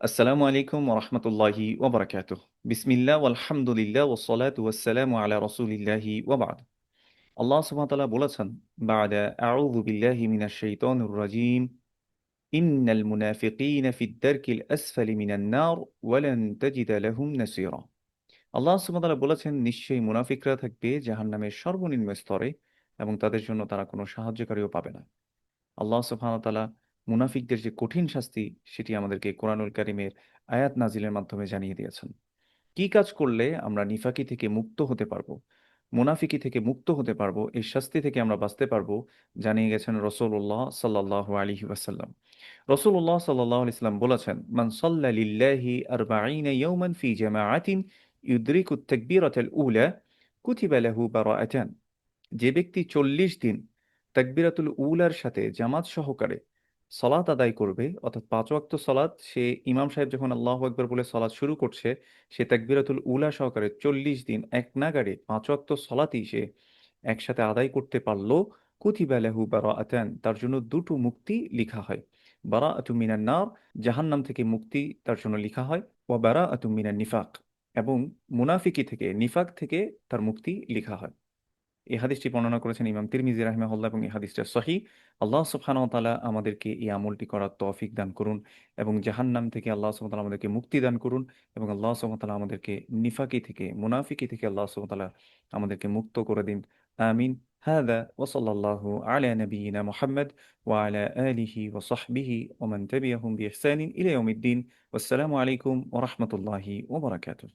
আসসালামু আলাইকুম ওরহমতুল্লাহি ওবরাকাতুহ বিসমিল্লাহ আলহামদুলিল্লাহ ওসলাত ওয়াসসালামু আলা রসুলিল্লাহি ওবাদ আল্লাহ সুবহানাহু বলেছেন বাদা আউযু বিল্লাহি মিনাশ শাইতানির রাজিম ইন্নাল মুনাফিকিনা ফিদ দারকিল আসফালি মিনান নার ওয়ালান তাজিদা লাহুম নাসীরা আল্লাহ সুবহানাহু বলেছেন নিশ্চয়ই মুনাফিকরা থাকবে জাহান্নামের সর্বনিম্ন স্তরে এবং তাদের জন্য তারা কোনো সাহায্যকারীও পাবে না আল্লাহ সুবহানাহু তাআলা মুনাফিকদের যে কঠিন শাস্তি, সেটি আমাদেরকে কোরআনুল কারিমের আয়াত নাজিলের মাধ্যমে জানিয়ে দিয়েছেন। কি কাজ করলে আমরা নিফাকি থেকে মুক্ত হতে পারব? মুনাফিকি থেকে মুক্ত হতে পারব? এই শাস্তি থেকে আমরা বাঁচতে পারব? জানিয়ে গেছেন রসুল্লাহ সাল্লাহ আলী ওয়াসাল্লাম। রসুল্লাহ সাল্লাহ ইসলাম বলেছেন, মান সাল্লা লিল্লাহি আরবাঈনা ইয়াওমান ফি জামাআতিন ইউদ্রিকু তাকবীরাতাল উলা কুতিবা লাহু বারাআতান। যে ব্যক্তি চল্লিশ দিন তাকবিরাতুল উলার সাথে জামাত সহকারে সলাত আদায় করবে, অর্থাৎ পাঁচ ওয়াক্ত সলাত সে ইমাম সাহেব যখন আল্লাহ আকবর বলে সলাৎ শুরু করছে, সে তাকবিরাতুল উলা সহকারে চল্লিশ দিন এক নাগারে পাঁচ ওয়াক্ত সলাতই সে একসাথে আদায় করতে পারল। লাহু বারা আতান তার জন্য দুটো মুক্তি লিখা হয়। বারা আতু মিনান নার, জাহান্নাম থেকে মুক্তি তার জন্য লিখা হয়। ও বারা আতু মিনান নিফাক, এবং মুনাফিকি থেকে, নিফাক থেকে তার মুক্তি লিখা হয়। এই হাদিসটি বর্ণনা করেছেন ইমাম তিরমিজি রাহিমাহুল্লাহ এবং এই হাদিসটা সহি আল্লাহ সুবহানাহু তাআলা আমাদেরকে এই আমলটি করার তৌফিক দান করুন এবং জাহান্নাম থেকে আল্লাহ সুবহানাহু তাআলা আমাদেরকে মুক্তি দান করুন এবং আল্লাহ সুবহানাহু তাআলা আমাদেরকে নিফাকি থেকে মুনাফিকি থেকে আল্লাহ সুবহানাহু তাআলা আমাদেরকে মুক্ত করে দিন আমিন هذا وصلى الله على نبينا محمد وعلى آله وصحبه ومن تبعهم بإحسان إلى يوم الدين والسلام عليكم ورحمة الله وبركاته